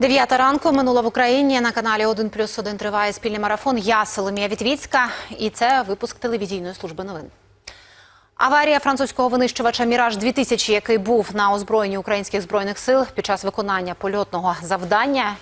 Дев'ята ранку минула в Україні на каналі 1 плюс 1 триває спільний марафон. Я Соломія Вітвіцька, і це випуск телевізійної служби новин. Аварія французького винищувача Міраж 2000 який був на озброєнні українських збройних сил під час виконання польотного завдання.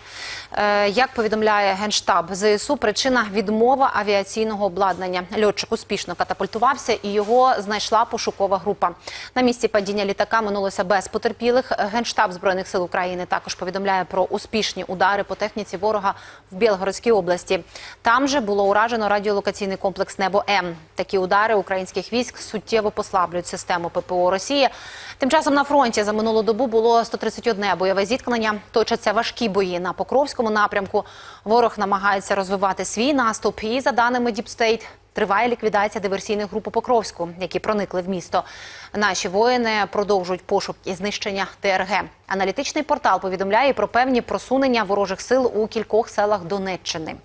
Е, Як повідомляє генштаб ЗСУ, причина відмова авіаційного обладнання. Льотчик успішно катапультувався, і його знайшла пошукова група. На місці падіння літака минулося без потерпілих. Генштаб збройних сил України також повідомляє про успішні удари по техніці ворога в Білгородській області. Там же було уражено радіолокаційний комплекс Небо М. Такі удари українських військ суттєво послаблюють систему ППО Росії. Тим часом на фронті за минулу добу було 131 бойове зіткнення. Точаться важкі бої на Покровському напрямку. Ворог намагається розвивати свій наступ. І за даними Діпстейт, триває ліквідація диверсійних груп у Покровську, які проникли в місто. Наші воїни продовжують пошук і знищення ТРГ. Аналітичний портал повідомляє про певні просунення ворожих сил у кількох селах Донеччини.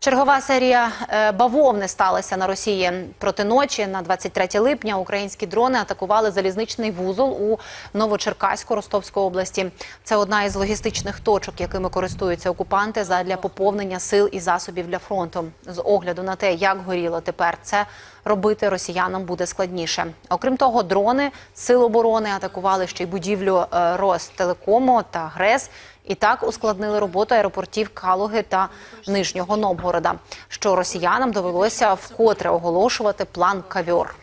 Чергова серія е, бавовни сталася на Росії проти ночі. На 23 липня українські дрони атакували залізничний вузол у Новочеркаську Ростовської області. Це одна із логістичних точок, якими користуються окупанти задля поповнення сил і засобів для фронту. З огляду на те, як горіло тепер це робити росіянам буде складніше. Окрім того, дрони сил оборони атакували ще й будівлю е, Ростелекому та ГРЕС. І так ускладнили роботу аеропортів Калуги та Нижнього Новгорода, що росіянам довелося вкотре оголошувати план кавьор.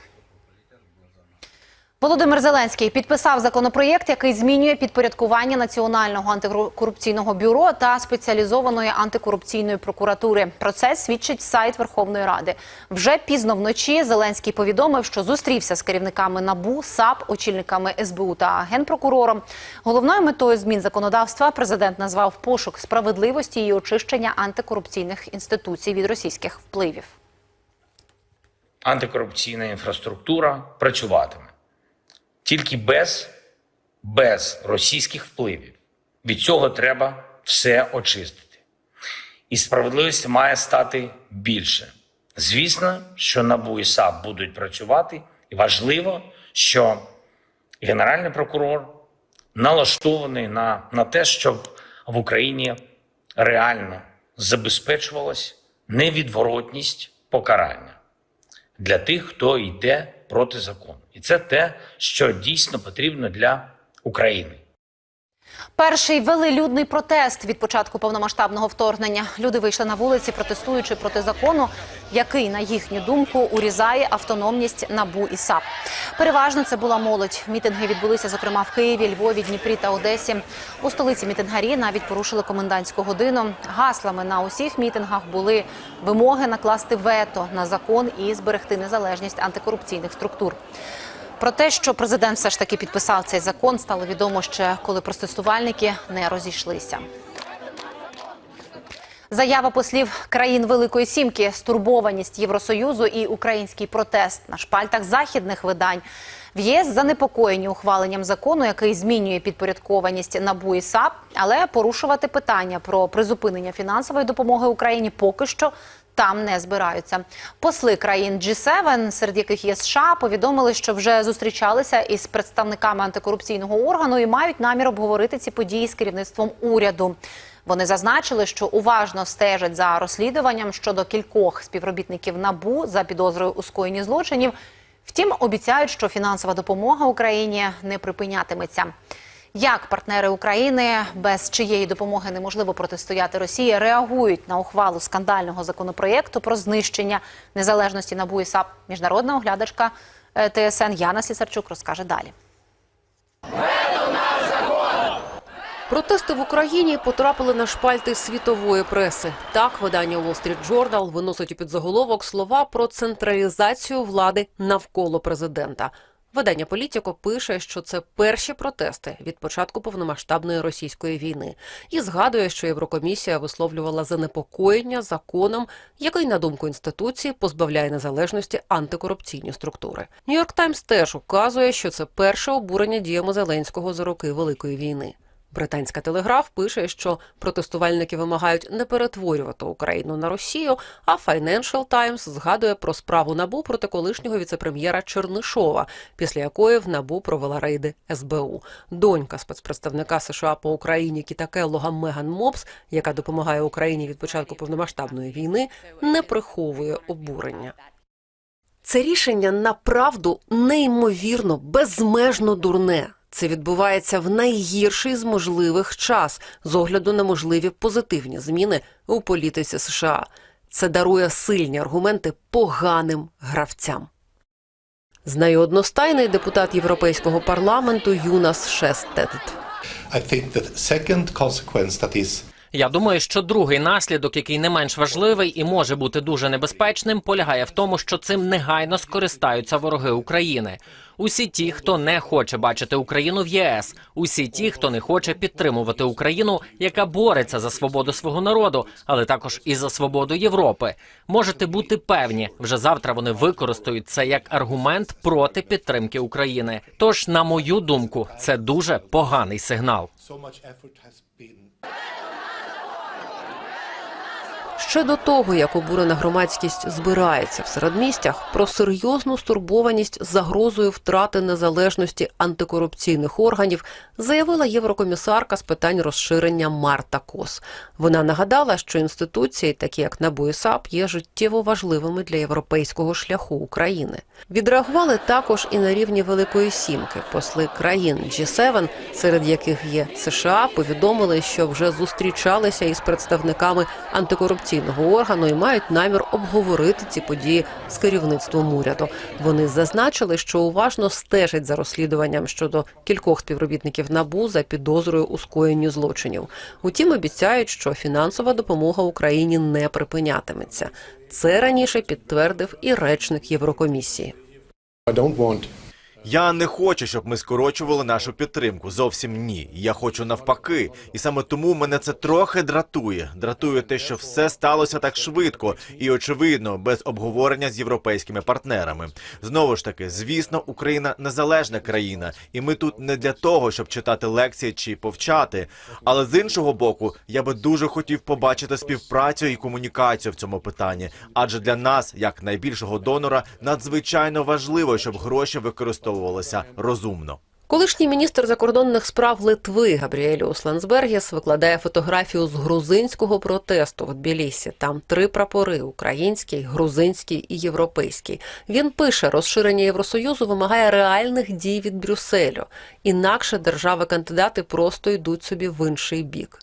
Володимир Зеленський підписав законопроєкт, який змінює підпорядкування Національного антикорупційного бюро та спеціалізованої антикорупційної прокуратури. Про це свідчить сайт Верховної Ради. Вже пізно вночі Зеленський повідомив, що зустрівся з керівниками НАБУ, САП, очільниками СБУ та генпрокурором. Головною метою змін законодавства президент назвав пошук справедливості і очищення антикорупційних інституцій від російських впливів. антикорупційна інфраструктура працюватиме тільки без, без російських впливів. Від цього треба все очистити. І справедливості має стати більше. Звісно, що НАБУ і САП будуть працювати, і важливо, що Генеральний прокурор налаштований на, на те, щоб в Україні реально забезпечувалась невідворотність покарання для тих, хто йде проти закону. І це те, що дійсно потрібно для України. Перший велелюдний протест від початку повномасштабного вторгнення. Люди вийшли на вулиці, протестуючи проти закону, який, на їхню думку, урізає автономність НАБУ і САП. Переважно це була молодь. Мітинги відбулися, зокрема, в Києві, Львові, Дніпрі та Одесі. У столиці мітингарі навіть порушили комендантську годину. Гаслами на усіх мітингах були вимоги накласти вето на закон і зберегти незалежність антикорупційних структур. Про те, що президент все ж таки підписав цей закон, стало відомо ще коли протестувальники не розійшлися. Заява послів країн Великої Сімки, стурбованість Євросоюзу і український протест на шпальтах західних видань. В ЄС занепокоєні ухваленням закону, який змінює підпорядкованість НАБУ і САП, але порушувати питання про призупинення фінансової допомоги Україні поки що там не збираються. Посли країн G7, серед яких є США, повідомили, що вже зустрічалися із представниками антикорупційного органу і мають намір обговорити ці події з керівництвом уряду. Вони зазначили, що уважно стежать за розслідуванням щодо кількох співробітників НАБУ за підозрою у скоєнні злочинів. Втім, обіцяють, що фінансова допомога Україні не припинятиметься. Як партнери України, без чиєї допомоги неможливо протистояти Росії, реагують на ухвалу скандального законопроєкту про знищення незалежності НАБУ і САП? Міжнародна оглядачка е, ТСН Яна Слісарчук розкаже далі. Протести в Україні потрапили на шпальти світової преси. Так, видання Wall Street Journal виносить у підзаголовок слова про централізацію влади навколо президента. Видання Політіко пише, що це перші протести від початку повномасштабної російської війни, і згадує, що Єврокомісія висловлювала занепокоєння законом, який, на думку інституції, позбавляє незалежності антикорупційні структури. Нью-Йорк Таймс теж указує, що це перше обурення діями Зеленського за роки Великої війни. Британська телеграф пише, що протестувальники вимагають не перетворювати Україну на Росію. А Financial Times згадує про справу набу проти колишнього віцепрем'єра Чернишова, після якої в набу провела рейди СБУ. Донька спецпредставника США по Україні Кіта Келлога Меган Мопс, яка допомагає Україні від початку повномасштабної війни, не приховує обурення. Це рішення направду неймовірно, безмежно дурне. Це відбувається в найгірший з можливих час з огляду на можливі позитивні зміни у політиці США. Це дарує сильні аргументи поганим гравцям. Знає одностайний депутат Європейського парламенту Юнас Шестет. Я думаю, що другий наслідок, який не менш важливий і може бути дуже небезпечним, полягає в тому, що цим негайно скористаються вороги України. Усі ті, хто не хоче бачити Україну в ЄС, усі ті, хто не хоче підтримувати Україну, яка бореться за свободу свого народу, але також і за свободу Європи. Можете бути певні, вже завтра вони використають це як аргумент проти підтримки України. Тож, на мою думку, це дуже поганий сигнал. Ще до того, як обурена громадськість збирається в середмістях, про серйозну стурбованість загрозою втрати незалежності антикорупційних органів заявила єврокомісарка з питань розширення Марта Кос. Вона нагадала, що інституції, такі як НАБУ і САП, є життєво важливими для європейського шляху України. Відреагували також і на рівні Великої Сімки. Посли країн G7, серед яких є США, повідомили, що вже зустрічалися із представниками антикорупційного органу і мають намір обговорити ці події з керівництвом уряду. Вони зазначили, що уважно стежать за розслідуванням щодо кількох співробітників НАБУ за підозрою у скоєнні злочинів. Утім, обіцяють, що фінансова допомога Україні не припинятиметься. Це раніше підтвердив і речник Єврокомісії. Я не хочу, щоб ми скорочували нашу підтримку. Зовсім ні. Я хочу навпаки. І саме тому мене це трохи дратує. Дратує те, що все сталося так швидко і очевидно, без обговорення з європейськими партнерами. Знову ж таки, звісно, Україна незалежна країна, і ми тут не для того, щоб читати лекції чи повчати. Але з іншого боку, я би дуже хотів побачити співпрацю і комунікацію в цьому питанні. Адже для нас, як найбільшого донора, надзвичайно важливо, щоб гроші використовувалися розумно. Колишній міністр закордонних справ Литви Габріеліус Лансбергіс викладає фотографію з грузинського протесту в Тбілісі. Там три прапори: український, грузинський і європейський. Він пише, розширення Євросоюзу вимагає реальних дій від Брюсселю. Інакше держави-кандидати просто йдуть собі в інший бік.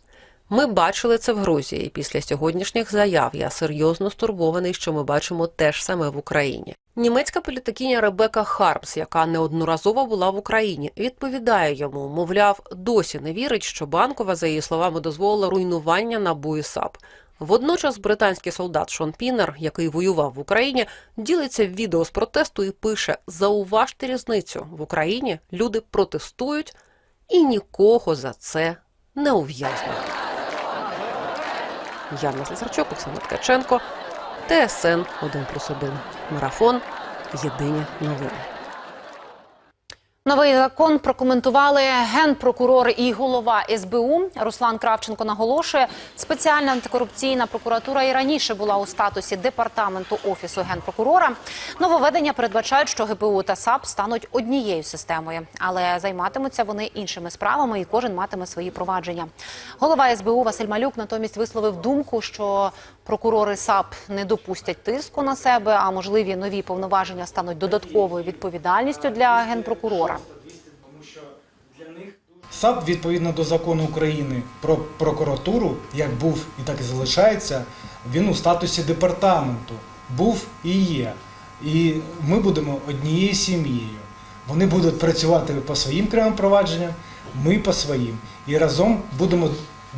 Ми бачили це в Грузії. Після сьогоднішніх заяв я серйозно стурбований, що ми бачимо те ж саме в Україні. Німецька політикиня Ребека Хармс, яка неодноразово була в Україні, відповідає йому, мовляв, досі не вірить, що банкова, за її словами, дозволила руйнування НАБУ і САП. Водночас британський солдат Шон Пінер, який воював в Україні, ділиться відео з протесту і пише: зауважте різницю в Україні люди протестують і нікого за це не ув'язнюють. Яна Слесарчук, Оксана Ткаченко, ТСН 1+,1. Марафон. Єдині новини. Новий закон прокоментували генпрокурор і голова СБУ. Руслан Кравченко наголошує, спеціальна антикорупційна прокуратура і раніше була у статусі департаменту офісу генпрокурора. Нововведення передбачають, що ГПУ та САП стануть однією системою, але займатимуться вони іншими справами, і кожен матиме свої провадження. Голова СБУ Василь Малюк натомість висловив думку, що прокурори САП не допустять тиску на себе, а можливі нові повноваження стануть додатковою відповідальністю для генпрокурора. САП відповідно до закону України про прокуратуру, як був і так і залишається, він у статусі департаменту був і є. І ми будемо однією сім'єю. Вони будуть працювати по своїм кривим провадженням, ми по своїм. І разом будемо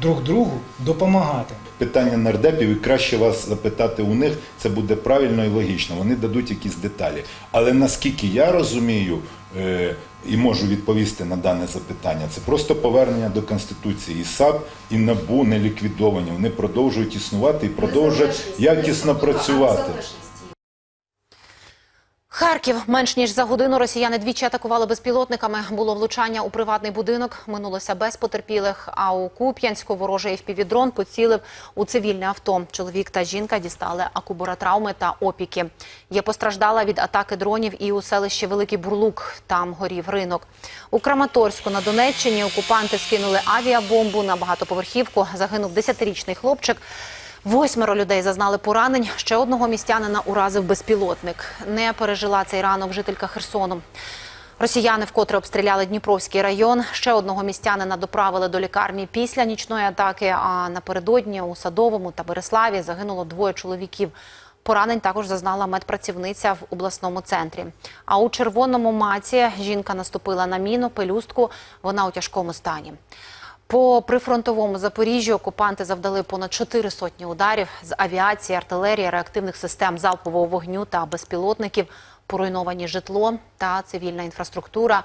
друг другу допомагати. питання нардепів, і краще вас запитати у них, це буде правильно і логічно. Вони дадуть якісь деталі. Але наскільки я розумію е, і можу відповісти на дане запитання, це просто повернення до Конституції. І САП, і НАБУ не ліквідовані. Вони продовжують існувати і продовжують якісно працювати. Харків менш ніж за годину росіяни двічі атакували безпілотниками. Було влучання у приватний будинок. Минулося без потерпілих. А у Куп'янську ворожий FPV-дрон поцілив у цивільне авто. Чоловік та жінка дістали акубаротравми та опіки. Є постраждала від атаки дронів і у селищі Великий Бурлук. Там горів ринок. У Краматорську на Донеччині окупанти скинули авіабомбу на багатоповерхівку. Загинув 10-річний хлопчик. Восьмеро людей зазнали поранень. Ще одного містянина уразив безпілотник. Не пережила цей ранок жителька Херсону. Росіяни вкотре обстріляли Дніпровський район. Ще одного містянина доправили до лікарні після нічної атаки. А напередодні у Садовому та Береславі загинуло двоє чоловіків. Поранень також зазнала медпрацівниця в обласному центрі. А у червоному маці жінка наступила на міну, пелюстку. Вона у тяжкому стані. По прифронтовому Запоріжжю окупанти завдали понад чотири сотні ударів з авіації, артилерії, реактивних систем залпового вогню та безпілотників, поруйновані житло та цивільна інфраструктура.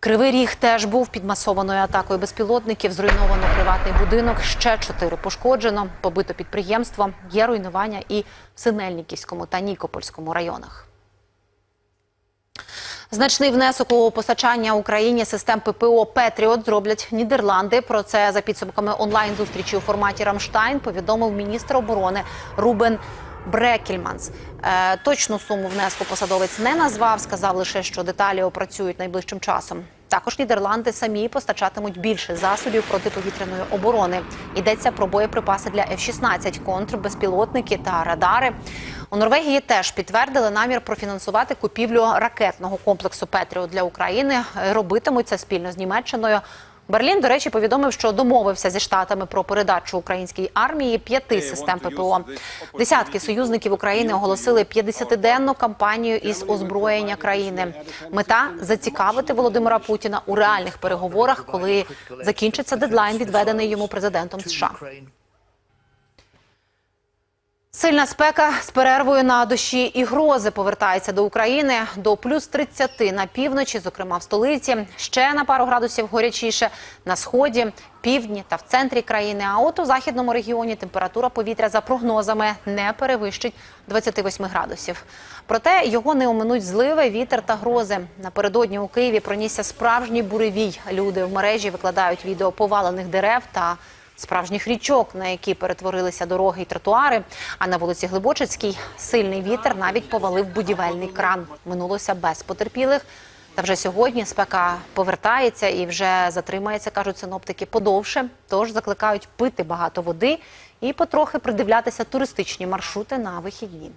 Кривий ріг теж був під масованою атакою безпілотників. Зруйновано приватний будинок. Ще чотири пошкоджено. Побито підприємство. Є руйнування і в Синельниківському та Нікопольському районах. Значний внесок у постачання Україні систем ППО Петріот зроблять Нідерланди. Про це за підсумками онлайн зустрічі у форматі Рамштайн повідомив міністр оборони Рубен Брекельманс. Е, точну суму внеску посадовець не назвав. Сказав лише, що деталі опрацюють найближчим часом. Також Нідерланди самі постачатимуть більше засобів протиповітряної оборони. Йдеться про боєприпаси для F-16, контрбезпілотники та радари. У Норвегії теж підтвердили намір профінансувати купівлю ракетного комплексу Петріот для України. Робитимуть це спільно з Німеччиною. Берлін, до речі, повідомив, що домовився зі штатами про передачу українській армії п'яти систем ППО. Десятки союзників України оголосили 50-денну кампанію із озброєння країни. Мета зацікавити Володимира Путіна у реальних переговорах, коли закінчиться дедлайн, відведений йому президентом США. Сильна спека з перервою на дощі і грози повертається до України до плюс 30 на півночі, зокрема в столиці. Ще на пару градусів горячіше на сході, півдні та в центрі країни. А от у західному регіоні температура повітря за прогнозами не перевищить 28 градусів. Проте його не оминуть зливи, вітер та грози. Напередодні у Києві пронісся справжній буревій. Люди в мережі викладають відео повалених дерев та справжніх річок, на які перетворилися дороги й тротуари. А на вулиці Глибочицькій сильний вітер навіть повалив будівельний кран. Минулося без потерпілих. Та вже сьогодні спека повертається і вже затримається, кажуть синоптики, подовше. Тож закликають пити багато води і потрохи придивлятися туристичні маршрути на вихідні.